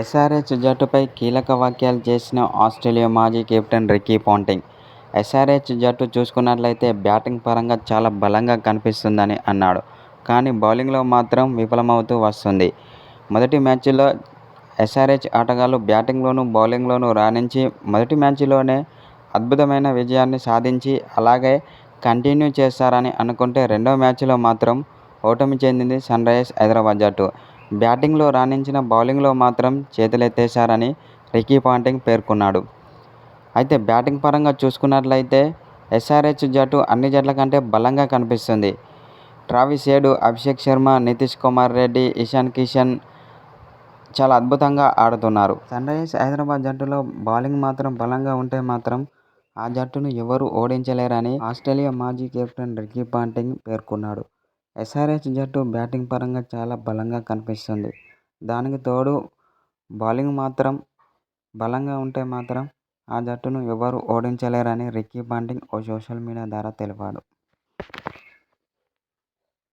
SRH జట్టుపై కీలక వ్యాఖ్యలు చేసిన ఆస్ట్రేలియా మాజీ కెప్టెన్ రికీ పాంటింగ్ ఎస్ఆర్హెచ్ జట్టు చూసుకున్నట్లయితే బ్యాటింగ్ పరంగా చాలా బలంగా కనిపిస్తుందని అన్నాడు. కానీ బౌలింగ్లో మాత్రం విఫలమవుతూ వస్తుంది. మొదటి మ్యాచ్లో ఎస్ఆర్హెచ్ ఆటగాళ్ళు బ్యాటింగ్లోనూ బౌలింగ్లోనూ రాణించి మొదటి మ్యాచ్లోనే అద్భుతమైన విజయాన్ని సాధించి అలాగే కంటిన్యూ చేస్తారని అనుకుంటే రెండో మ్యాచ్లో మాత్రం ఓటమి చెందింది సన్రైజర్స్ హైదరాబాద్ జట్టు. బ్యాటింగ్లో రాణించిన బౌలింగ్లో మాత్రం చేతులెత్తేశారని రికీ పాంటింగ్ పేర్కొన్నాడు. అయితే బ్యాటింగ్ పరంగా చూసుకున్నట్లయితే ఎస్ఆర్హెచ్ జట్టు అన్ని జట్ల కంటే బలంగా కనిపిస్తుంది. ట్రావిస్ ఏడు అభిషేక్ శర్మ నితీష్ కుమార్ రెడ్డి ఇషాన్ కిషన్ చాలా అద్భుతంగా ఆడుతున్నారు. సన్రైజర్స్ హైదరాబాద్ జట్టులో బౌలింగ్ మాత్రం బలంగా ఉంటే మాత్రం ఆ జట్టును ఎవరూ ఓడించలేరని ఆస్ట్రేలియా మాజీ కెప్టెన్ రికీ పాంటింగ్ పేర్కొన్నాడు. ఎస్ఆర్హెచ్ జట్టు బ్యాటింగ్ పరంగా చాలా బలంగా కనిపిస్తుంది. దానికి తోడు బౌలింగ్ మాత్రం బలంగా ఉంటే మాత్రం ఆ జట్టును ఎవరు ఓడించలేరని రికీ పాంటింగ్ ఓ సోషల్ మీడియా ద్వారా తెలిపాడు.